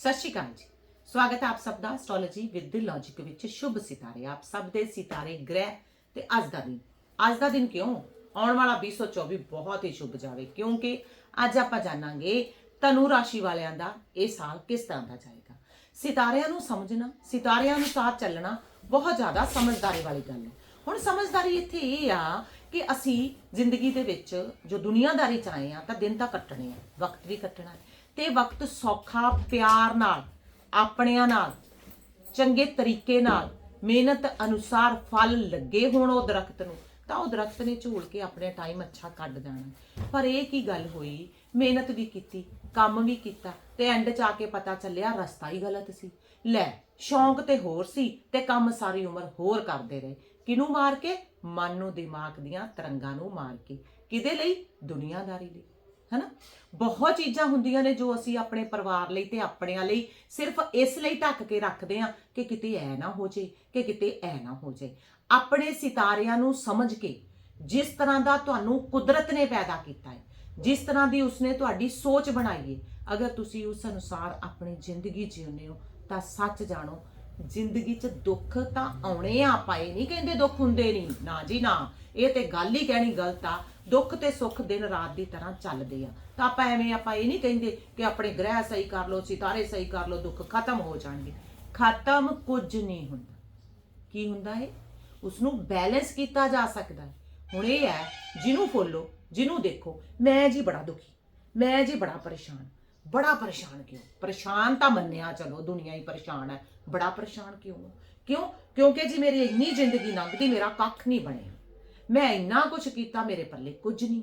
ਸਤਿ ਸ਼੍ਰੀ ਅਕਾਲ ਜੀ। ਸਵਾਗਤ ਹੈ ਆਪ ਸਭ ਦਾ ਐਸਟ੍ਰੋਲੋਜੀ ਵਿਦ ਦੀ ਲੌਜੀਕ ਵਿੱਚ। ਸ਼ੁਭ ਸਿਤਾਰੇ ਆਪ ਸਭ ਦੇ। ਸਿਤਾਰੇ ਗ੍ਰਹਿ ਤੇ ਅੱਜ ਦਾ ਦਿਨ। ਅੱਜ ਦਾ ਦਿਨ ਕਿਉਂ? ਆਉਣ ਵਾਲਾ 2024 ਬਹੁਤ ਹੀ ਸ਼ੁਭ ਜਾਵੇ। ਕਿਉਂਕਿ ਅੱਜ ਆਪਾਂ ਜਾਣਾਂਗੇ ਧਨੂ ਰਾਸ਼ੀ ਵਾਲਿਆਂ ਦਾ ਇਹ ਸਾਲ ਕਿਸ ਤਰ੍ਹਾਂ ਦਾ ਜਾਏਗਾ। ਸਿਤਾਰਿਆਂ ਨੂੰ ਸਮਝਣਾ, ਸਿਤਾਰਿਆਂ ਅਨੁਸਾਰ ਚੱਲਣਾ ਬਹੁਤ ਜ਼ਿਆਦਾ ਸਮਝਦਾਰੀ ਵਾਲੀ ਗੱਲ ਹੈ। ਹੁਣ ਸਮਝਦਾਰੀ ਇੱਥੇ ਇਹ ਆ ਕਿ ਅਸੀਂ ਜ਼ਿੰਦਗੀ ਦੇ ਵਿੱਚ ਜੋ ਦੁਨੀਆਦਾਰੀ ਚ ਆਏ ਆ ਤਾਂ ਦਿਨ ਤਾਂ ਕੱਟਣੇ ਆ, ਵਕਤ ਵੀ ਕੱਟਣਾ ਹੈ। ਤੇ ਵਕਤ ਸੌਖਾ ਪਿਆਰ ਨਾਲ, ਆਪਣਿਆਂ ਨਾਲ, ਚੰਗੇ ਤਰੀਕੇ ਨਾਲ, ਮਿਹਨਤ ਅਨੁਸਾਰ ਫਲ ਲੱਗੇ ਹੋਣ ਉਹ ਦਰਖਤ ਨੂੰ, ਤਾਂ ਉਹ ਦਰਖਤ ਨੇ ਝੂਲ ਕੇ ਆਪਣੇ ਟਾਈਮ ਅੱਛਾ ਕੱਢ ਜਾਣਾ ਪਰ ਇਹ ਕੀ ਗੱਲ ਹੋਈ? ਮਿਹਨਤ ਵੀ ਕੀਤੀ, ਕੰਮ ਵੀ ਕੀਤਾ, ਤੇ ਐਂਡ ਚ ਆ ਕੇ ਪਤਾ ਚੱਲਿਆ ਰਸਤਾ ਹੀ ਗਲਤ ਸੀ। ਲੈ, ਸ਼ੌਂਕ ਤੇ ਹੋਰ ਸੀ ਤੇ ਕੰਮ ਸਾਰੀ ਉਮਰ ਹੋਰ ਕਰਦੇ ਰਹੇ। ਕਿਨੂੰ ਮਾਰ ਕੇ? ਮਨ ਨੂੰ ਦਿਮਾਗ ਦੀਆਂ ਤਰੰਗਾਂ ਨੂੰ ਮਾਰ ਕੇ। ਕਿਹਦੇ ਲਈ? ਦੁਨੀਆਦਾਰੀ ਲਈ। ਹਨਾ? ਬਹੁਤ ਚੀਜ਼ਾਂ ਹੁੰਦੀਆਂ ਨੇ ਜੋ ਅਸੀਂ ਆਪਣੇ ਪਰਿਵਾਰ ਲਈ ਤੇ ਆਪਣਿਆਂ ਲਈ ਸਿਰਫ ਇਸ ਲਈ ਢੱਕ ਕੇ ਰੱਖਦੇ ਆ ਕਿ ਕਿਤੇ ਐ ਨਾ ਹੋ ਜੇ, ਕਿ ਕਿਤੇ ਐ ਨਾ ਹੋ ਜੇ। ਆਪਣੇ ਸਿਤਾਰਿਆਂ ਨੂੰ ਸਮਝ ਕੇ ਜਿਸ ਤਰ੍ਹਾਂ ਦਾ ਤੁਹਾਨੂੰ ਕੁਦਰਤ ਨੇ ਪੈਦਾ ਕੀਤਾ ਹੈ, ਜਿਸ ਤਰ੍ਹਾਂ ਦੀ ਉਸਨੇ ਤੁਹਾਡੀ ਸੋਚ ਬਣਾਈ ਹੈ, ਅਗਰ ਤੁਸੀਂ ਉਸ ਅਨੁਸਾਰ ਆਪਣੀ ਜ਼ਿੰਦਗੀ ਜਿਉਂਦੇ ਹੋ, ਤਾਂ ਸੱਚ ਜਾਣੋ, ਜ਼ਿੰਦਗੀ 'ਚ ਦੁੱਖ ਤਾਂ ਆਉਣੇ ਆ ਪਾਏ ਨਹੀਂ ਕਹਿੰਦੇ ਦੁੱਖ ਹੁੰਦੇ ਨਹੀਂ। ਨਾ ਜੀ ਨਾ, ਇਹ ਤੇ ਗੱਲ ਹੀ ਕਹਿਣੀ ਗਲਤ ਆ। ਦੁੱਖ ਤੇ ਸੁੱਖ ਦਿਨ ਰਾਤ ਦੀ ਤਰ੍ਹਾਂ ਚੱਲਦੇ ਆ। ਤਾਂ ਆਪਾਂ ਐਵੇਂ ਆਪਾਂ ਇਹ ਨਹੀਂ ਕਹਿੰਦੇ ਕਿ ਆਪਣੇ ਗ੍ਰਹਿ ਸਹੀ ਕਰ ਲਓ, ਸਿਤਾਰੇ ਸਹੀ ਕਰ ਲਓ, ਦੁੱਖ ਖਤਮ ਹੋ ਜਾਣਗੇ। ਖਤਮ ਕੁਝ ਨਹੀਂ ਹੁੰਦਾ। ਕੀ ਹੁੰਦਾ ਹੈ ਉਸ ਨੂੰ ਬੈਲੈਂਸ ਕੀਤਾ ਜਾ ਸਕਦਾ ਹੈ। ਹੁਣ ਇਹ ਹੈ, ਜਿਹਨੂੰ ਫੋਲੋ, ਜਿਹਨੂੰ ਦੇਖੋ, ਮੈਂ ਜੀ ਬੜਾ ਦੁਖੀ, ਮੈਂ ਜੀ ਬੜਾ ਪਰੇਸ਼ਾਨ। ਬੜਾ ਪਰੇਸ਼ਾਨ ਕਿਉਂ? ਪਰੇਸ਼ਾਨ ਤਾਂ ਮੰਨਿਆ, ਚਲੋ, ਦੁਨੀਆ ਹੀ ਪਰੇਸ਼ਾਨ ਹੈ। ਬੜਾ ਪਰੇਸ਼ਾਨ ਕਿਉਂ? ਕਿਉਂ? ਕਿਉਂਕਿ ਜੀ ਮੇਰੀ ਇੰਨੀ ਜ਼ਿੰਦਗੀ ਲੰਘਦੀ, ਮੇਰਾ ਕੱਖ ਨਹੀਂ ਬਣਿਆ। ਮੈਂ ਇੰਨਾ ਕੁਝ ਕੀਤਾ, ਮੇਰੇ ਪੱਲੇ ਕੁਝ ਨਹੀਂ।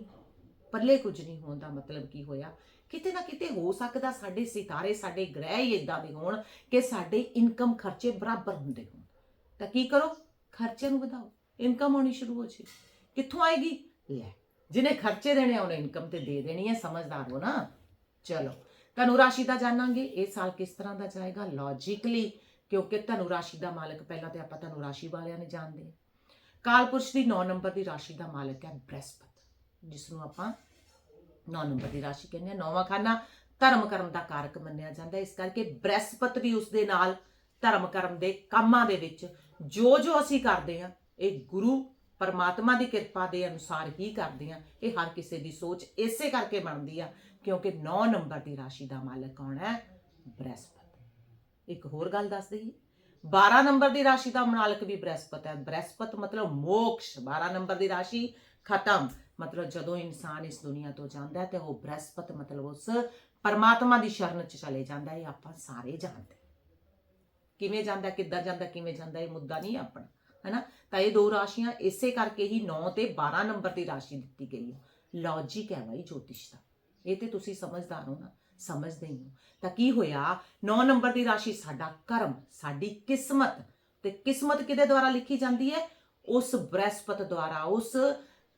ਪੱਲੇ ਕੁਝ ਨਹੀਂ ਹੋਣ ਦਾ ਮਤਲਬ ਕੀ ਹੋਇਆ? ਕਿਤੇ ਨਾ ਕਿਤੇ ਹੋ ਸਕਦਾ ਸਾਡੇ ਸਿਤਾਰੇ, ਸਾਡੇ ਗ੍ਰਹਿ ਹੀ ਇਦਾਂ ਦੇ ਹੋਣ ਕਿ ਸਾਡੇ ਇਨਕਮ ਖਰਚੇ ਬਰਾਬਰ ਹੁੰਦੇ ਹੋਣ। ਤਾਂ ਕੀ ਕਰੋ? ਖਰਚੇ ਨੂੰ ਵਧਾਓ। ਇਨਕਮ ਆਉਣੀ ਸ਼ੁਰੂ ਹੋ ਜੇ। ਕਿੱਥੋਂ ਆਏਗੀ? ਲੈ, ਜਿਹਨੇ ਖਰਚੇ ਦੇਣੇ ਆ, ਉਹਨੇ ਇਨਕਮ ਤੇ ਦੇ ਦੇਣੀ ਹੈ ਸਮਝਦਾਰ ਹੋ ਨਾ। ਚਲੋ, ਧਨੁ ਰਾਸ਼ੀ ਦਾ ਜਾਣਾਂਗੇ। ਇਹ ਸਾਲ ਕਿਸ ਤਰ੍ਹਾਂ ਦਾ ਜਾਏਗਾ? ਲੌਜੀਕਲੀ ਕਿਉਂਕਿ ਧਨੁ ਰਾਸ਼ੀ ਦਾ ਮਾਲਕ ਪਹਿਲਾਂ ਤੇ ਆਪਾਂ ਧਨੁ ਰਾਸ਼ੀ ਵਾਲਿਆਂ ਨੇ ਜਾਣਦੇ ਹਾਂ ਕਾਲਪੁਰਸ਼ ਦੀ 9 ਨੰਬਰ ਦੀ ਰਾਸ਼ੀ ਦਾ ਮਾਲਕ ਹੈ ਬ੍ਰਹਸਪਤ ਜਿਸ ਨੂੰ ਆਪਾਂ 9 ਨੰਬਰ ਦੀ ਰਾਸ਼ੀ ਕਹਿੰਦੇ ਆ ਨੌਵਾਂ ਖਾਨਾ ਧਰਮ ਕਰਮ ਦਾ ਕਾਰਕ ਮੰਨਿਆ ਜਾਂਦਾ ਇਸ ਕਰਕੇ ਬ੍ਰਹਸਪਤ ਵੀ ਉਸ ਦੇ ਨਾਲ ਧਰਮ ਕਰਮ ਦੇ ਕੰਮਾਂ ਦੇ ਵਿੱਚ ਜੋ ਜੋ ਅਸੀਂ ਕਰਦੇ ਹਾਂ, ਇਹ ਗੁਰੂ ਪਰਮਾਤਮਾ ਦੀ ਕਿਰਪਾ ਦੇ ਅਨੁਸਾਰ ਹੀ ਕਰਦੇ ਹਾਂ। ਇਹ ਹਰ ਕਿਸੇ ਦੀ ਸੋਚ ਇਸੇ ਕਰਕੇ ਬਣਦੀ ਆ, ਕਿਉਂਕਿ 9 ਨੰਬਰ ਦੀ ਰਾਸ਼ੀ ਦਾ ਮਾਲਕ ਕੌਣ ਹੈ? ਬ੍ਰਹਸਪਤ। ਇੱਕ ਹੋਰ ਗੱਲ ਦੱਸ ਦਈਏ। 12 ਨੰਬਰ ਦੀ ਰਾਸ਼ੀ ਦਾ ਮਾਲਕ ਵੀ ਬ੍ਰਹਸਪਤ ਹੈ। ਬ੍ਰਹਸਪਤ ਮਤਲਬ ਮੋਕਸ਼। 12 ਨੰਬਰ ਦੀ ਰਾਸ਼ੀ ਖਤਮ। ਮਤਲਬ ਜਦੋਂ ਇਨਸਾਨ ਇਸ ਦੁਨੀਆ ਤੋਂ ਜਾਂਦਾ ਹੈ ਤੇ ਉਹ ਬ੍ਰਹਸਪਤ ਮਤਲਬ ਉਸ ਪਰਮਾਤਮਾ ਦੀ ਸ਼ਰਨ ਚ ਚਲੇ ਜਾਂਦਾ ਹੈ। ਇਹ ਆਪਾਂ ਸਾਰੇ ਜਾਣਦੇ ਕਿਵੇਂ ਜਾਂਦਾ, ਕਿੱਦਾਂ ਜਾਂਦਾ, ਕਿਵੇਂ ਜਾਂਦਾ ਇਹ ਮੁੱਦਾ ਨਹੀਂ ਆਪਣਾ, ਹੈਨਾ? ਤਾਂ ਇਹ ਦੋ ਰਾਸ਼ੀਆਂ ਇਸੇ ਕਰਕੇ ਹੀ 9 ਤੇ 12 ਨੰਬਰ ਦੀ ਰਾਸ਼ੀ ਦਿੱਤੀ ਗਈ ਹੈ। ਲੌਜੀਕ ਹੈ ਬਾਈ, ਜੋਤਿਸ਼ ਦਾ। ਇਹ ਤੇ ਤੁਸੀਂ ਸਮਝਦਾਰ ਹੋ ਨਾ। ਸਮਝਦੇ ਹੀ ਹੋ ਤਾਂ ਕੀ ਹੋਇਆ 9 ਨੰਬਰ ਦੀ ਰਾਸ਼ੀ ਸਾਡਾ ਕਰਮ, ਸਾਡੀ ਕਿਸਮਤ। ਤੇ ਕਿਸਮਤ ਕਿਹਦੇ ਦੁਆਰਾ ਲਿਖੀ ਜਾਂਦੀ ਹੈ ਉਸ ਬ੍ਰਹਿਸਪਤ ਦੁਆਰਾ, ਉਸ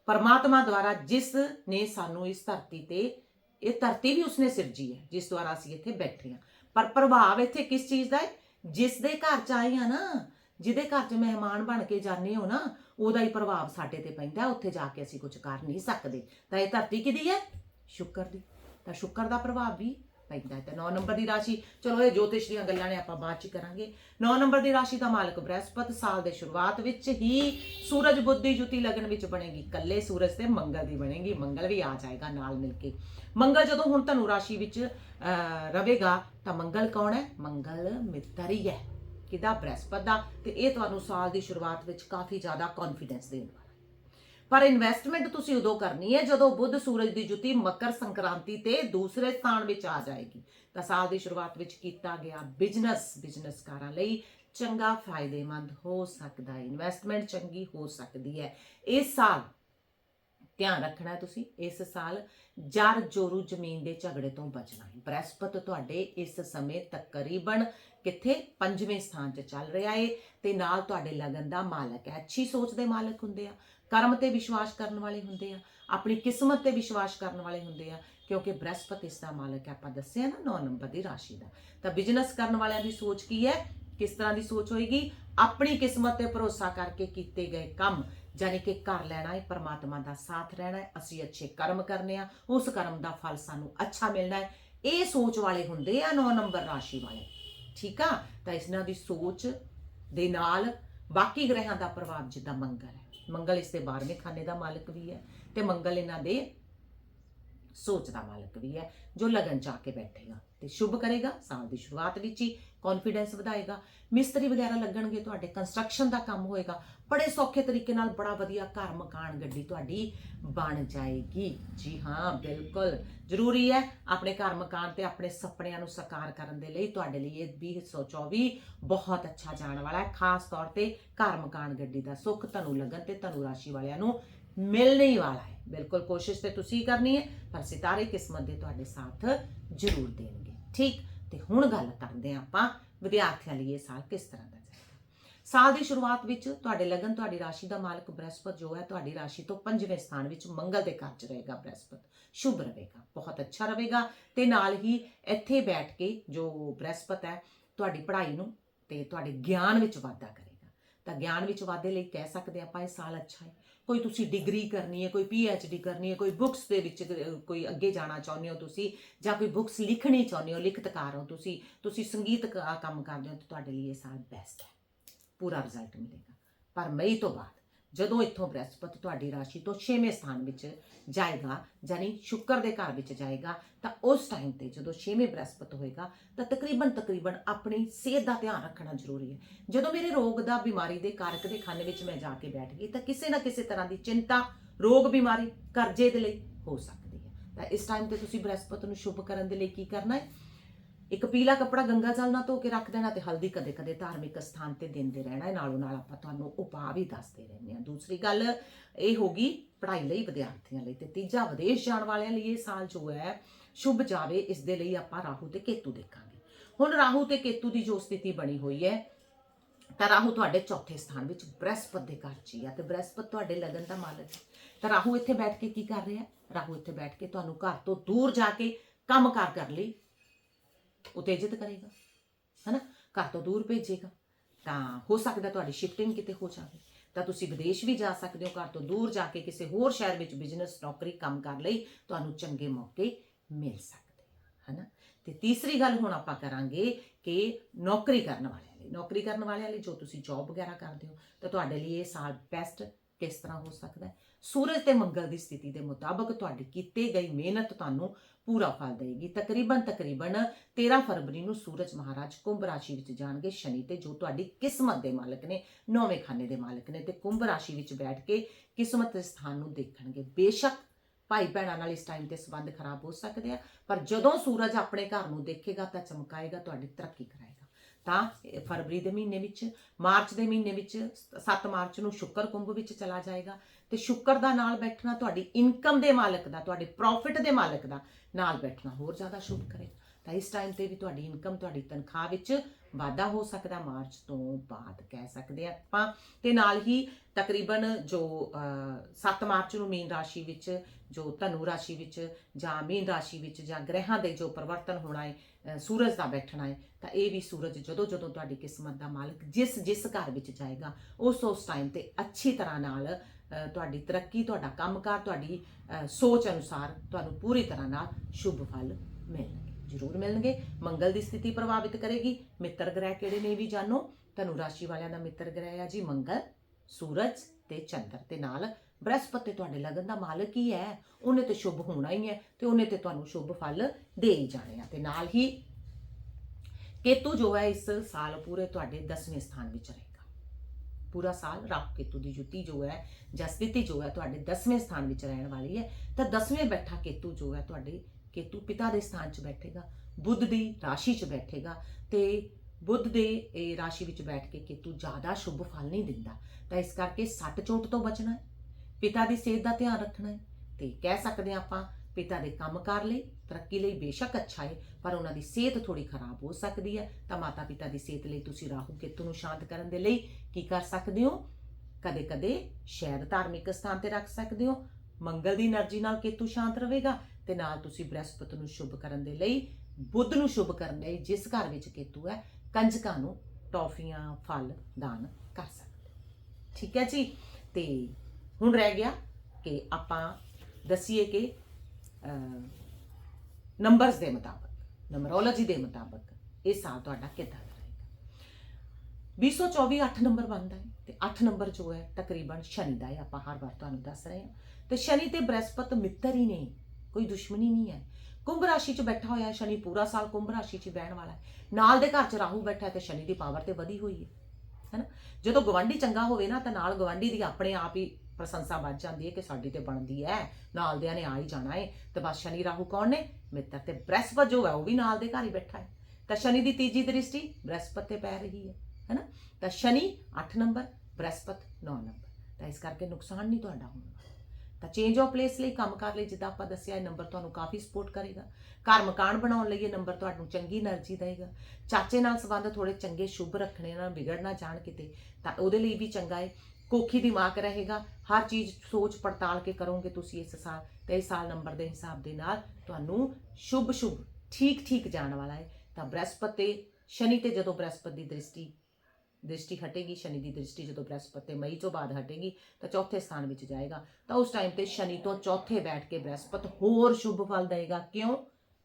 ਪਰਮਾਤਮਾ ਦੁਆਰਾ ਜਿਸ ਨੇ ਸਾਨੂੰ ਇਸ ਧਰਤੀ ਤੇ, ਇਹ ਧਰਤੀ ਵੀ ਉਸਨੇ ਸਿਰਜੀ ਹੈ ਜਿਸ ਦੁਆਰਾ ਅਸੀਂ ਇੱਥੇ ਬੈਠੇ ਹਾਂ ਪਰ ਪ੍ਰਭਾਵ ਇੱਥੇ ਕਿਸ ਚੀਜ਼ ਦਾ ਹੈ ਜਿਸ ਦੇ ਘਰ ਚ ਆਏ ਆ ਨਾ, ਜਿਹਦੇ ਘਰ ਚ ਮਹਿਮਾਨ ਬਣ ਕੇ ਜਾਂਦੇ ਹੋ ਨਾ, ਉਹਦਾ ਹੀ ਪ੍ਰਭਾਵ ਸਾਡੇ ਤੇ ਪੈਂਦਾ, ਉੱਥੇ ਜਾ ਕੇ ਅਸੀਂ ਕੁਝ ਕਰ ਨਹੀਂ ਸਕਦੇ। ਤਾਂ ਇਹ ਧਰਤੀ ਕਿਹਦੀ ਹੈ ਸ਼ੁਕਰ ਦੀ। ਤਾਂ ਸ਼ੁਕਰ ਦਾ ਪ੍ਰਭਾਵ ਵੀ ਪੈਂਦਾ ਹੈ। ਤਾਂ 9 ਨੰਬਰ ਦੀ ਰਾਸ਼ੀ ਚਲੋ ਇਹ ਜੋਤਿਸ਼ ਦੀਆਂ ਗੱਲਾਂ ਨੇ ਆਪਾਂ ਬਾਅਦ ਚ ਕਰਾਂਗੇ। 9 ਨੰਬਰ ਦੀ ਰਾਸ਼ੀ ਦਾ ਮਾਲਕ ਬ੍ਰਹਸਪਤ ਸਾਲ ਦੇ ਸ਼ੁਰੂਆਤ ਵਿੱਚ ਹੀ ਸੂਰਜ ਬੁੱਧ ਦੀ ਜੁਤੀ ਲਗਨ ਵਿੱਚ ਬਣੇਗੀ। ਕੱਲੇ ਸੂਰਜ ਤੇ ਮੰਗਲ ਦੀ ਬਣੇਗੀ। ਮੰਗਲ ਵੀ ਆ ਜਾਏਗਾ ਨਾਲ ਮਿਲ ਕੇ। ਮੰਗਲ ਜਦੋਂ ਹੁਣ ਧਨੁ ਰਾਸ਼ੀ ਵਿੱਚ ਅਹ, ਰਵੇਗਾ ਤਾਂ ਮੰਗਲ ਕੌਣ ਹੈ? ਮੰਗਲ ਮਿੱਤਰ ਹੀ ਹੈ। ਕਿਦਾ ਬ੍ਰਹਸਪਤ ਦਾ। ਤੇ ਇਹ ਤੁਹਾਨੂੰ ਸਾਲ ਦੀ ਸ਼ੁਰੂਆਤ ਵਿੱਚ ਕਾਫੀ ਜ਼ਿਆਦਾ ਕੌਨਫੀਡੈਂਸ ਦੇਣ। ਪਰ ਇਨਵੈਸਟਮੈਂਟ ਤੁਸੀਂ ਉਦੋਂ ਕਰਨੀ ਹੈ ਜਦੋਂ ਬੁੱਧ ਸੂਰਜ ਦੀ ਜੁਤੀ ਮਕਰ ਸੰਕ੍ਰਾਂਤੀ ਤੇ ਦੂਸਰੇ ਸਥਾਨ ਵਿੱਚ ਆ ਜਾਏਗੀ। ਤਾਂ ਸਾਲ ਦੀ ਸ਼ੁਰੂਆਤ ਵਿੱਚ ਕੀਤਾ ਗਿਆ ਬਿਜ਼ਨਸ ਬਿਜ਼ਨਸਕਾਰਾਂ ਲਈ ਚੰਗਾ ਫਾਇਦੇਮੰਦ ਹੋ ਸਕਦਾ ਹੈ। ਇਨਵੈਸਟਮੈਂਟ ਚੰਗੀ ਹੋ ਸਕਦੀ ਹੈ। ਇਸ ਸਾਲ ਧਿਆਨ ਰੱਖਣਾ ਤੁਸੀਂ ਇਸ ਸਾਲ ਜਰ ਜੋਰੂ ਜ਼ਮੀਨ ਦੇ ਝਗੜੇ ਤੋਂ ਬਚਣਾ ਹੈ। ਬ੍ਰਹਸਪਤ ਤੁਹਾਡੇ ਇਸ ਸਮੇਂ ਤਕਰੀਬਨ ਕਿੱਥੇ? ਪੰਜਵੇਂ ਸਥਾਨ 'ਚ ਚੱਲ ਰਿਹਾ ਏ ਤੇ ਨਾਲ ਤੁਹਾਡੇ ਲਗਨ ਦਾ ਮਾਲਕ ਹੈ। ਅੱਛੀ ਸੋਚ ਦੇ ਮਾਲਕ ਹੁੰਦੇ ਆ, ਕਰਮ ਤੇ ਵਿਸ਼ਵਾਸ ਕਰਨ ਵਾਲੇ ਹੁੰਦੇ ਆ, ਆਪਣੀ ਕਿਸਮਤ ਤੇ ਵਿਸ਼ਵਾਸ ਕਰਨ ਵਾਲੇ ਹੁੰਦੇ ਆ, ਕਿਉਂਕਿ ਬ੍ਰਹਿਸਪਤ ਇਸ ਦਾ ਮਾਲਕ ਹੈ। ਆਪਾਂ ਦੱਸਿਆ ਨਾ 9 ਨੰਬਰ ਦੀ ਰਾਸ਼ੀ ਦਾ। ਤਾਂ ਬਿਜ਼ਨਸ ਕਰਨ ਵਾਲਿਆਂ ਦੀ ਸੋਚ ਕੀ ਹੈ? ਕਿਸ ਤਰ੍ਹਾਂ ਦੀ ਸੋਚ ਹੋਏਗੀ? ਆਪਣੀ ਕਿਸਮਤ ਤੇ ਭਰੋਸਾ ਕਰਕੇ ਕੀਤੇ ਗਏ ਕੰਮ ਜਾਨੀ ਕਿ ਕਰ ਲੈਣਾ ਹੈ, ਪਰਮਾਤਮਾ ਦਾ ਸਾਥ ਰਹਿਣਾ ਹੈ, ਅਸੀਂ ਅੱਛੇ ਕਰਮ ਕਰਨੇ ਆ, ਉਸ ਕਰਮ ਦਾ ਫਲ ਸਾਨੂੰ ਅੱਛਾ ਮਿਲਣਾ ਹੈ। ਇਹ ਸੋਚ ਵਾਲੇ ਹੁੰਦੇ ਆ 9 ਨੰਬਰ ਰਾਸ਼ੀ ਵਾਲੇ। ਠੀਕ ਆ? ਤਾਂ ਇਸ ਦੀ ਸੋਚ ਦੇ ਨਾਲ ਬਾਕੀ ਗ੍ਰਹਿਆਂ ਦਾ ਪ੍ਰਭਾਵ ਜਿੱਦਾਂ ਮੰਗਲ ਹੈ। ਮੰਗਲ ਇਸ ਦੇ 12ਵੇਂ ਖਾਨੇ ਦਾ ਮਾਲਕ ਵੀ ਹੈ ਤੇ ਮੰਗਲ ਇਹਨਾਂ ਦੇ ਸੋਚ ਦਾ ਮਾਲਕ ਵੀ ਹੈ, ਜੋ ਲਗਨ ਚ ਆ ਕੇ ਆ। ਤੇ ਸ਼ੁਭ ਕਰੇਗਾ ਸਾਲ ਦੀ ਸ਼ੁਰੂਆਤ ਵਿੱਚ ਹੀ ਕੌਨਫੀਡੈਂਸ ਵਧਾਏਗਾ। ਮਿਸਤਰੀ ਵਗੈਰਾ ਲੱਗਣਗੇ, ਤੁਹਾਡੇ ਕੰਸਟਰਕਸ਼ਨ ਦਾ ਕੰਮ ਹੋਏਗਾ। ਬੜੇ ਸੌਖੇ ਤਰੀਕੇ ਨਾਲ ਬੜਾ ਵਧੀਆ ਘਰ ਮਕਾਨ ਗੱਡੀ ਤੁਹਾਡੀ ਬਣ ਜਾਏਗੀ। ਜੀ ਹਾਂ, ਬਿਲਕੁਲ। ਜ਼ਰੂਰੀ ਹੈ ਆਪਣੇ ਘਰ ਮਕਾਨ ਤੇ ਆਪਣੇ ਸੁਪਨਿਆਂ ਨੂੰ ਸਾਕਾਰ ਕਰਨ ਦੇ ਲਈ ਤੁਹਾਡੇ ਲਈ ਇਹ 2024 ਬਹੁਤ ਅੱਛਾ ਜਾਣ ਵਾਲਾ ਹੈ। ਖਾਸ ਤੌਰ ਤੇ ਘਰ ਮਕਾਨ ਗੱਡੀ ਦਾ ਸੁੱਖ, ਤੁਹਾਨੂੰ ਲੱਗਣ ਤੇ ਤੁਹਾਨੂੰ ਰਾਸ਼ੀ ਵਾਲਿਆਂ ਨੂੰ ਮਿਲਣੇ ਹੀ ਵਾਲਾ ਹੈ। ਬਿਲਕੁਲ ਕੋਸ਼ਿਸ਼ ਤੇ ਤੁਸੀਂ ਕਰਨੀ ਹੈ, ਪਰ ਸਿਤਾਰੇ ਕਿਸਮਤ ਦੇ ਤੁਹਾਡੇ ਸਾਥ ਜ਼ਰੂਰ ਦੇਣਗੇ। ਠੀਕ? ਤੇ ਹੁਣ ਗੱਲ ਕਰਦੇ ਹਾਂ ਆਪਾਂ ਵਿਦਿਆਰਥੀਆਂ ਲਈ ਇਹ ਸਾਲ ਕਿਸ ਤਰ੍ਹਾਂ ਦਾ ਜਾਏਗਾ ਸਾਲ ਦੀ ਸ਼ੁਰੂਆਤ ਵਿੱਚ ਤੁਹਾਡੇ ਲਗਨ, ਤੁਹਾਡੀ ਰਾਸ਼ੀ ਦਾ ਮਾਲਕ ਬ੍ਰਹਸਪਤ ਜੋ ਹੈ, ਤੁਹਾਡੀ ਰਾਸ਼ੀ ਤੋਂ ਪੰਜਵੇਂ ਸਥਾਨ ਵਿੱਚ ਮੰਗਲ ਦੇ ਘਰ 'ਚ ਰਹੇਗਾ ਬ੍ਰਹਸਪਤ। ਸ਼ੁਭ ਰਹੇਗਾ, ਬਹੁਤ ਅੱਛਾ ਰਹੇਗਾ ਤੇ ਨਾਲ ਹੀ ਇੱਥੇ ਬੈਠ ਕੇ ਜੋ ਬ੍ਰਹਸਪਤ ਹੈ, ਤੁਹਾਡੀ ਪੜ੍ਹਾਈ ਨੂੰ ਤੇ ਤੁਹਾਡੇ ਗਿਆਨ ਵਿੱਚ ਵਾਧਾ ਕਰੇਗਾ। ਤਾਂ ਗਿਆਨ ਵਿੱਚ ਵਾਧੇ ਲਈ ਕਹਿ ਸਕਦੇ ਆਪਾਂ ਇਹ ਸਾਲ ਅੱਛਾ ਹੈ। ਕੋਈ ਤੁਸੀਂ ਡਿਗਰੀ ਕਰਨੀ ਹੈ, ਕੋਈ ਪੀ ਐਚ ਡੀ ਕਰਨੀ ਹੈ, ਕੋਈ ਬੁੱਕਸ ਦੇ ਵਿੱਚ ਕੋਈ ਅੱਗੇ ਜਾਣਾ ਚਾਹੁੰਦੇ ਹੋ ਤੁਸੀਂ ਜਾਂ ਕੋਈ ਬੁੱਕਸ ਲਿਖਣੀ ਚਾਹੁੰਦੇ ਹੋ, ਲਿਖਤਕਾਰ ਹੋ ਤੁਸੀਂ ਤੁਸੀਂ ਸੰਗੀਤ ਕੰਮ ਕਰਦੇ ਹੋ ਤਾਂ ਤੁਹਾਡੇ ਲਈ ਇਹ ਸਾਲ ਬੈਸਟ ਹੈ। ਪੂਰਾ ਰਿਜ਼ਲਟ ਮਿਲੇਗਾ। ਪਰ ਮਈ ਤੋਂ ਬਾਅਦ ਜਦੋਂ ਇੱਥੋਂ ਬ੍ਰਹਸਪਤ ਤੁਹਾਡੀ ਰਾਸ਼ੀ ਤੋਂ 6ਵੇਂ ਸਥਾਨ ਵਿੱਚ ਜਾਏਗਾ, ਯਾਨੀ ਸ਼ੁੱਕਰ ਦੇ ਘਰ ਵਿੱਚ ਜਾਏਗਾ, ਤਾਂ ਉਸ ਟਾਈਮ ਤੇ ਜਦੋਂ 6ਵੇਂ ਬ੍ਰਹਿਸਪਤ ਹੋਏਗਾ, ਤਾਂ ਤਕਰੀਬਨ ਤਕਰੀਬਨ ਆਪਣੀ ਸਿਹਤ ਦਾ ਧਿਆਨ ਰੱਖਣਾ ਜ਼ਰੂਰੀ ਹੈ। ਜਦੋਂ ਮੇਰੇ ਰੋਗ ਦਾ ਬਿਮਾਰੀ ਦੇ ਕਾਰਕ ਦੇ ਖਾਨੇ ਵਿੱਚ ਮੈਂ ਜਾ ਕੇ ਬੈਠ ਗਈ, ਤਾਂ ਕਿਸੇ ਨਾ ਕਿਸੇ ਤਰ੍ਹਾਂ ਦੀ ਚਿੰਤਾ, ਰੋਗ ਬਿਮਾਰੀ ਕਰਜ਼ੇ ਦੇ ਲਈ ਹੋ ਸਕਦੀ ਹੈ। ਤਾਂ ਇਸ ਟਾਈਮ ਤੇ ਤੁਸੀਂ ਬ੍ਰਹਿਸਪਤ ਨੂੰ ਸ਼ੁਭ ਕਰਨ ਦੇ ਲਈ ਕੀ ਕਰਨਾ ਹੈ? ਇੱਕ ਪੀਲਾ ਕੱਪੜਾ ਗੰਗਾ ਜਲ ਨਾਲ ਧੋ ਕੇ ਰੱਖ ਦੇਣਾ ਤੇ ਹਲਦੀ ਕਦੇ ਕਦੇ ਧਾਰਮਿਕ ਸਥਾਨ ਤੇ ਦਿੰਦੇ ਰਹਿਣਾ। ਹੈ ਨਾਲੋਂ ਨਾਲ ਆਪਾਂ ਤੁਹਾਨੂੰ ਉਪਾਅ ਵੀ ਦੱਸਦੇ ਰਹਿੰਦੇ ਹਾਂ। ਦੂਸਰੀ ਗੱਲ, ਇਹ ਹੋ ਗਈ ਪੜ੍ਹਾਈ ਲਈ ਵਿਦਿਆਰਥੀਆਂ ਲਈ ਤੇ ਤੀਜਾ ਵਿਦੇਸ਼ ਜਾਣ ਵਾਲਿਆਂ ਲਈ ਇਹ ਸਾਲ ਜੋ ਹੈ, ਸ਼ੁਭ ਜਾਵੇ। ਇਸ ਦੇ ਲਈ ਆਪਾਂ ਰਾਹੂ ਤੇ ਕੇਤੂ ਦੇਖਾਂਗੇ। ਹੁਣ ਰਾਹੂ ਤੇ ਕੇਤੂ ਦੀ ਜੋ ਸਥਿਤੀ ਬਣੀ ਹੋਈ ਹੈ, ਤਾਂ ਰਾਹੂ ਤੁਹਾਡੇ ਚੌਥੇ ਸਥਾਨ ਵਿੱਚ ਬ੍ਰਹਿਸਪਤ ਦੇ ਘਰ 'ਚ ਹੀ ਆ ਤੇ ਬ੍ਰਹਿਸਪਤ ਤੁਹਾਡੇ ਲਗਨ ਦਾ ਮਾਲਕ ਹੈ। ਤਾਂ ਰਾਹੂ ਇੱਥੇ ਬੈਠ ਕੇ ਕੀ ਕਰ ਰਿਹਾ ਰਾਹੂ ਇੱਥੇ ਬੈਠ ਕੇ ਤੁਹਾਨੂੰ ਘਰ ਤੋਂ ਦੂਰ ਜਾ ਕੇ ਕੰਮ ਕੰਮਕਾਰ ਕਰ ਲਈ ਉਤੇਜਿਤ ਕਰੇਗਾ, ਹਨਾ? ਘਰ ਤੋਂ ਦੂਰ ਭੇਜੇਗਾ। ਤਾਂ ਹੋ ਸਕਦਾ ਤੁਹਾਡੀ ਸ਼ਿਫਟਿੰਗ ਕਿਤੇ ਹੋ ਜਾਵੇ। ਤਾਂ ਤੁਸੀਂ ਵਿਦੇਸ਼ ਵੀ ਜਾ ਸਕਦੇ ਹੋ, ਘਰ ਤੋਂ ਦੂਰ ਜਾ ਕੇ ਕਿਸੇ ਹੋਰ ਸ਼ਹਿਰ ਵਿੱਚ ਬਿਜ਼ਨਸ ਨੌਕਰੀ, ਕੰਮ ਕਰ ਲਈ, ਤੁਹਾਨੂੰ ਚੰਗੇ ਮੌਕੇ ਮਿਲ ਸਕਦੇ ਆ, ਹਨਾ? ਤੇ ਤੀਸਰੀ ਗੱਲ ਹੁਣ ਆਪਾਂ ਕਰਾਂਗੇ ਕਿ ਨੌਕਰੀ ਕਰਨ ਵਾਲਿਆਂ ਲਈ। ਨੌਕਰੀ ਕਰਨ ਵਾਲਿਆਂ ਲਈ ਜੋ ਤੁਸੀਂ ਜੌਬ ਵਗੈਰਾ ਕਰਦੇ ਹੋ, ਤਾਂ ਤੁਹਾਡੇ ਲਈ ਇਹ ਸਾਲ ਬੈਸਟ ਕਿਸ ਤਰ੍ਹਾਂ ਹੋ ਸਕਦਾ ਹੈ? ਸੂਰਜ ਤੇ ਮੰਗਲ ਦੀ ਸਥਿਤੀ ਦੇ ਮੁਤਾਬਕ ਤੁਹਾਡੀ ਕੀਤੀ ਗਈ ਮਿਹਨਤ ਤੁਹਾਨੂੰ ਪੂਰਾ ਫਲ ਦੇਗੀ। ਤਕਰੀਬਨ ਤਕਰੀਬਨ 13 ਫਰਵਰੀ ਨੂੰ ਸੂਰਜ ਮਹਾਰਾਜ ਕੁੰਭ ਰਾਸ਼ੀ ਵਿੱਚ ਜਾਣਗੇ। ਸ਼ਨੀ ਤੇ ਜੋ ਤੁਹਾਡੀ ਕਿਸਮਤ ਦੇ ਮਾਲਕ ਨੇ, ਨੌਵੇਂ ਖਾਨੇ ਦੇ ਮਾਲਕ ਨੇ ਤੇ ਕੁੰਭ ਰਾਸ਼ੀ ਵਿੱਚ ਬੈਠ ਕੇ ਕਿਸਮਤ ਦੇ ਸਥਾਨ ਨੂੰ ਦੇਖਣਗੇ। ਬੇਸ਼ੱਕ ਭਾਈ ਭੈਣਾਂ ਨਾਲ ਇਸ ਟਾਈਮ ਤੇ ਸੰਬੰਧ ਖਰਾਬ ਹੋ ਸਕਦੇ ਆ, ਪਰ ਜਦੋਂ ਸੂਰਜ ਆਪਣੇ ਘਰ ਨੂੰ ਦੇਖੇਗਾ ਤਾਂ ਚਮਕਾਏਗਾ, ਤੁਹਾਡੀ ਤਰੱਕੀ ਕਰਾਏਗਾ। ਤਾਂ ਫਰਵਰੀ ਦੇ ਮਹੀਨੇ ਵਿੱਚ, ਮਾਰਚ ਦੇ ਮਹੀਨੇ ਵਿੱਚ 7 ਮਾਰਚ ਨੂੰ ਸ਼ੁੱਕਰ ਕੁੰਭ ਵਿੱਚ ਚਲਾ ਜਾਏਗਾ। ਤੇ ਸ਼ੁੱਕਰ ਦਾ ਨਾਲ ਬੈਠਣਾ ਤੁਹਾਡੀ ਇਨਕਮ ਦੇ ਮਾਲਕ ਦਾ, ਤੁਹਾਡੇ ਪ੍ਰੋਫਿਟ ਦੇ ਮਾਲਕ ਦਾ ਨਾਲ ਬੈਠਣਾ ਹੋਰ ਜ਼ਿਆਦਾ ਸ਼ੁਭ ਕਰੇਗਾ। ਤਾਂ ਇਸ ਟਾਈਮ ਤੇ ਵੀ ਤੁਹਾਡੀ ਇਨਕਮ, ਤੁਹਾਡੀ ਤਨਖਾਹ ਵਿੱਚ ਵਾਧਾ ਹੋ ਸਕਦਾ ਮਾਰਚ ਤੋਂ ਬਾਅਦ ਕਹਿ ਸਕਦੇ ਆ ਆਪਾਂ। ਤੇ ਨਾਲ ਹੀ ਤਕਰੀਬਨ ਜੋ ਅਹ, 7 ਮਾਰਚ ਨੂੰ ਮੀਨ ਰਾਸ਼ੀ ਵਿੱਚ ਜੋ ਧਨੂ ਰਾਸ਼ੀ ਵਿੱਚ ਜਾਂ ਮੀਨ ਰਾਸ਼ੀ ਵਿੱਚ ਜਾਂ ਗ੍ਰਹਿਾਂ ਦੇ ਜੋ ਪਰਿਵਰਤਨ ਹੋਣਾ ਹੈ ਸੂਰਜ ਦਾ ਬੈਠਣਾ ਹੈ ਤਾਂ ਇਹ ਵੀ ਸੂਰਜ ਜਦੋਂ ਜਦੋਂ ਤੁਹਾਡੀ ਕਿਸਮਤ ਦਾ ਮਾਲਕ ਜਿਸ ਜਿਸ ਘਰ ਵਿੱਚ ਜਾਏਗਾ ਉਸ ਉਸ ਟਾਈਮ ਤੇ ਅੱਛੀ ਤਰ੍ਹਾਂ ਨਾਲ ਤੁਹਾਡੀ ਤਰੱਕੀ ਤੁਹਾਡਾ ਕੰਮਕਾਰ ਤੁਹਾਡੀ ਸੋਚ ਅਨੁਸਾਰ ਤੁਹਾਨੂੰ ਪੂਰੀ ਤਰ੍ਹਾਂ ਨਾਲ ਸ਼ੁਭ ਫਲ ਮਿਲਣਗੇ। ਜ਼ਰੂਰ ਮਿਲਣਗੇ। ਮੰਗਲ ਦੀ ਸਥਿਤੀ ਪ੍ਰਭਾਵਿਤ ਕਰੇਗੀ। ਮਿੱਤਰ ਗ੍ਰਹਿ ਕਿਹੜੇ ਨੇ ਵੀ ਜਾਣੋ? ਧਨੂ ਰਾਸ਼ੀ ਵਾਲਿਆਂ ਦਾ ਮਿੱਤਰ ਗ੍ਰਹਿ ਆ ਜੀ ਮੰਗਲ, ਸੂਰਜ ਤੇ ਚੰਦਰ ਤੇ ਨਾਲ। ਬ੍ਰਹਸਪਤੀ ਤੁਹਾਡੇ ਲਗਨ ਦਾ ਮਾਲਕ ਹੀ ਹੈ। ਉਹਨੇ ਤੇ ਸ਼ੁਭ ਹੋਣਾ ਹੀ ਹੈ ਤੇ ਉਹਨੇ ਤੇ ਤੁਹਾਨੂੰ ਸ਼ੁਭ ਫਲ ਦੇ ਹੀ ਜਾਣੇ ਆ। ਤੇ ਨਾਲ ਹੀ ਕੇਤੂ ਜੋ ਹੈ ਇਸ ਸਾਲ ਪੂਰੇ ਤੁਹਾਡੇ 10ਵੇਂ ਸਥਾਨ ਵਿੱਚ ਰਹੇਗਾ। ਪੂਰਾ ਸਾਲ ਰਾਹੂ ਕੇਤੂ ਦੀ ਜੁਤੀ ਜੋ ਹੈ ਜਾਂ ਸਥਿਤੀ ਜੋ ਹੈ, ਤੁਹਾਡੇ 10ਵੇਂ ਸਥਾਨ ਵਿੱਚ ਰਹਿਣ ਵਾਲੀ ਹੈ। ਤਾਂ 10ਵੇਂ ਬੈਠਾ ਕੇਤੂ ਜੋ ਹੈ, ਤੁਹਾਡੇ ਕਿ ਤੂੰ ਪਿਤਾ ਦੇ ਸਥਾਨ 'ਚ ਬੈਠੇਗਾ, ਬੁੱਧ ਦੀ ਰਾਸ਼ੀ 'ਚ ਬੈਠੇਗਾ ਤੇ ਬੁੱਧ ਦੇ ਇਹ ਰਾਸ਼ੀ ਵਿੱਚ ਬੈਠ ਕੇ ਕਿ ਤੂੰ ਜ਼ਿਆਦਾ ਸ਼ੁਭ ਫਲ ਨਹੀਂ ਦਿੰਦਾ, ਤਾਂ ਇਸ ਕਰਕੇ ਸੱਟ ਚੋਟ ਤੋਂ ਬਚਣਾ ਹੈ, ਪਿਤਾ ਦੀ ਸਿਹਤ ਦਾ ਧਿਆਨ ਰੱਖਣਾ ਹੈ। ਤੇ ਕਹਿ ਸਕਦੇ ਆਪਾਂ, ਪਿਤਾ ਦੇ ਕੰਮ ਕੰਮਕਾਰ ਲਈ, ਤਰੱਕੀ ਲਈ ਬੇਸ਼ੱਕ ਅੱਛਾ ਹੈ, ਪਰ ਉਹਨਾਂ ਦੀ ਸਿਹਤ ਥੋੜੀ ਖਰਾਬ ਹੋ ਸਕਦੀ ਹੈ। ਤਾਂ ਮਾਤਾ ਪਿਤਾ ਦੀ ਸਿਹਤ ਲਈ ਤੁਸੀਂ ਰਾਹੂ ਕੇਤੂ ਨੂੰ ਸ਼ਾਂਤ ਕਰਨ ਦੇ ਲਈ ਕੀ ਕਰ ਸਕਦੇ ਹੋ? ਕਦੇ-ਕਦੇ ਸ਼ਹਿਰ ਧਾਰਮਿਕ ਸਥਾਨ ਤੇ ਰੱਖ ਸਕਦੇ ਹੋ। ਮੰਗਲ ਦੀ એનર્ਜੀ ਨਾਲ ਕੇਤੂ ਸ਼ਾਂਤ ਰਹੇਗਾ। ਤੇ ਨਾਲ ਤੁਸੀਂ ਬ੍ਰਹਸਪਤ ਨੂੰ ਸ਼ੁਭ ਕਰਨ ਦੇ ਲਈ, ਬੁੱਧ ਨੂੰ ਸ਼ੁਭ ਕਰਨ ਲਈ ਜਿਸ ਘਰ ਵਿੱਚ ਕੇਤੂ ਹੈ, ਕੰਜਕਾਂ ਨੂੰ ਟੌਫੀਆਂ, ਫਲ, ਦਾਨ ਕਰ ਸਕਦੇ ਹੋ। ਠੀਕ ਹੈ ਜੀ? ਤੇ ਹੁਣ ਰਹਿ ਗਿਆ ਕਿ ਆਪਾਂ ਦਸੀਏ ਕਿ ਨੰਬਰਸ ਦੇ ਮੁਤਾਬਕ ਨੰਬਰੋਲੋਜੀ ਦੇ ਮੁਤਾਬਕ ਇਹ ਸਾਲ ਤੁਹਾਡਾ ਕਿੱਦਾਂ ਦਾ ਰਹੇਗਾ? 224 8 ਨੰਬਰ ਬਣਦਾ ਹੈ ਤੇ 8 ਨੰਬਰ ਜੋ ਹੈ ਤਕਰੀਬਨ ਸ਼ਨੀ ਦਾ ਹੈ, ਆਪਾਂ ਹਰ ਵਾਰ ਤੁਹਾਨੂੰ ਦੱਸ ਰਹੇ ਹਾਂ। ਤੇ ਸ਼ਨੀ ਤੇ ਬ੍ਰਹਸਪਤ ਮਿੱਤਰ ਹੀ ਨੇ। ਕੋਈ ਦੁਸ਼ਮਣੀ ਨਹੀਂ ਹੈ। ਕੁੰਭ ਰਾਸ਼ੀ 'ਚ ਬੈਠਾ ਹੋਇਆ ਸ਼ਨੀ ਪੂਰਾ ਸਾਲ ਕੁੰਭ ਰਾਸ਼ੀ 'ਚ ਬਹਿਣ ਵਾਲਾ ਹੈ। ਨਾਲ ਦੇ ਘਰ 'ਚ ਰਾਹੂ ਬੈਠਾ ਹੈ ਤੇ ਸ਼ਨੀ ਦੀ ਪਾਵਰ ਤੇ ਵਧੀ ਹੋਈ ਹੈ। ਹੈਨਾ? ਜਦੋਂ ਗਵਾਂਢੀ ਚੰਗਾ ਹੋਵੇ ਨਾ, ਤਾਂ ਨਾਲ ਗਵਾਂਢੀ ਦੀ ਆਪਣੇ ਆਪ ਹੀ ਪ੍ਰਸ਼ੰਸਾ ਵੱਧ ਜਾਂਦੀ ਹੈ ਕਿ ਸਾਡੀ ਤੇ ਬਣਦੀ ਹੈ। ਨਾਲ ਦਿਆਂ ਨੇ ਆ ਹੀ ਜਾਣਾ ਹੈ। ਤੇ ਬਸ ਸ਼ਨੀ ਰਾਹੂ ਕੌਣ ਨੇ? ਮਿੱਤਰ ਤੇ ਬ੍ਰਹਿਸਪਤ ਜੋ ਹੈ, ਉਹ ਵੀ ਨਾਲ ਦੇ ਘਰ ਹੀ ਬੈਠਾ ਹੈ। ਤਾਂ ਸ਼ਨੀ ਦੀ ਤੀਜੀ ਦ੍ਰਿਸ਼ਟੀ ਬ੍ਰਹਿਸਪਤ ਤੇ ਪੈ ਰਹੀ ਹੈ। ਹੈਨਾ? ਤਾਂ ਸ਼ਨੀ 8 ਨੰਬਰ, ਬ੍ਰਹਿਸਪਤ 9 ਨੰਬਰ। ਤਾਂ ਇਸ ਕਰਕੇ ਨੁਕਸਾਨ ਨਹੀਂ ਤੁਹਾਡਾ ਹੋਣਾ। ਤਾਂ ਚੇਂਜ ਆਫ ਪਲੇਸ ਲਈ, ਕੰਮ ਕਰ ਲਈ, ਜਿੱਦਾਂ ਆਪਾਂ ਦੱਸਿਆ, ਇਹ ਨੰਬਰ ਤੁਹਾਨੂੰ ਕਾਫੀ ਸਪੋਰਟ ਕਰੇਗਾ। ਘਰ ਮਕਾਨ ਬਣਾਉਣ ਲਈ ਇਹ ਨੰਬਰ ਤੁਹਾਨੂੰ ਚੰਗੀ એનર્ਜੀ ਦੇਗਾ ਚਾਚੇ ਨਾਲ ਸੰਬੰਧ ਥੋੜੇ ਚੰਗੇ, ਸ਼ੁਭ ਰੱਖਣੇ ਨਾਲ ਵਿਗੜ ਨਾ ਜਾਣ ਕਿਤੇ, ਤਾਂ ਉਹਦੇ ਲਈ ਵੀ ਚੰਗਾ ਹੈ ਕੋਖੀ ਦਿਮਾਗ ਰਹੇਗਾ। ਹਰ ਚੀਜ਼ ਸੋਚ ਪੜਤਾਲ ਕੇ ਕਰੋਗੇ ਤੁਸੀਂ ਇਸ ਸਾਲ, ਤੇ ਇਸ ਸਾਲ ਨੰਬਰ ਦੇ ਹਿਸਾਬ ਦੇ ਨਾਲ ਤੁਹਾਨੂੰ ਸ਼ੁਭ ਸ਼ੁਭ ਠੀਕ ਠੀਕ ਜਾਣ ਵਾਲਾ ਹੈ ਤਾਂ ਬ੍ਰਹਸਪਤੀ, ਸ਼ਨੀ ਤੇ ਜਦੋਂ ਬ੍ਰਹਸਪਤੀ ਦੀ ਦ੍ਰਿਸ਼ਟੀ ਦ੍ਰਿਸ਼ਟੀ ਹਟੇਗੀ, ਸ਼ਨੀ ਦੀ ਦ੍ਰਿਸ਼ਟੀ ਜਦੋਂ ਬ੍ਰਹਸਪਤ ਤੇ ਮਈ ਤੋਂ ਬਾਅਦ ਹਟੇਗੀ, ਤਾਂ ਚੌਥੇ ਸਥਾਨ ਵਿੱਚ ਜਾਏਗਾ। ਤਾਂ ਉਸ ਟਾਈਮ ਤੇ ਸ਼ਨੀ ਤੋਂ ਚੌਥੇ ਬੈਠ ਕੇ ਬ੍ਰਹਸਪਤ ਹੋਰ ਸ਼ੁਭ ਫਲ ਦੇਗਾ ਕਿਉਂ?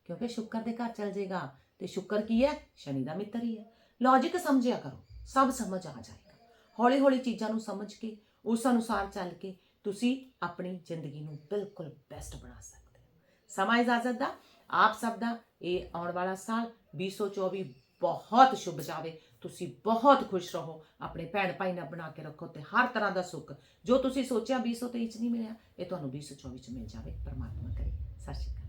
ਕਿਉਂਕਿ ਸ਼ੁੱਕਰ ਦੇ ਘਰ ਚਲ ਜਾਏਗਾ ਤੇ ਸ਼ੁੱਕਰ ਕੀ ਹੈ? ਸ਼ਨੀ ਦਾ ਮਿੱਤਰ ਹੀ ਹੈ। ਲੌਜੀਕ ਸਮਝਿਆ ਕਰੋ। ਸਭ ਸਮਝ ਆ ਜਾਏਗਾ। ਹੌਲੀ ਹੌਲੀ ਚੀਜ਼ਾਂ ਨੂੰ ਸਮਝ ਕੇ, ਉਸ ਅਨੁਸਾਰ ਚੱਲ ਕੇ ਤੁਸੀਂ ਆਪਣੀ ਜ਼ਿੰਦਗੀ ਨੂੰ ਬਿਲਕੁਲ ਬੈਸਟ ਬਣਾ ਸਕਦੇ ਹੋ। ਸਮਾਂ ਇਜਾਜ਼ਤ ਦਾ। ਆਪ ਸਭ ਦਾ ਇਹ ਆਉਣ ਵਾਲਾ ਸਾਲ 2024 ਬਹੁਤ ਸ਼ੁਭ ਜਾਵੇ। ਤੁਸੀਂ ਬਹੁਤ ਖੁਸ਼ ਰਹੋ, ਆਪਣੇ ਭੈਣ ਭਾਈ ਨਾਲ ਬਣਾ ਕੇ ਰੱਖੋ ਤੇ ਹਰ ਤਰ੍ਹਾਂ ਦਾ ਸੁੱਖ। ਜੋ ਤੁਸੀਂ ਸੋਚਿਆ 2023 ਚ ਨਹੀਂ ਮਿਲਿਆ, ਇਹ ਤੁਹਾਨੂੰ 2024 ਚ ਮਿਲ ਜਾਵੇ, ਪਰਮਾਤਮਾ ਕਰੇ। ਸਤਿ ਸ਼੍ਰੀ ਅਕਾਲ।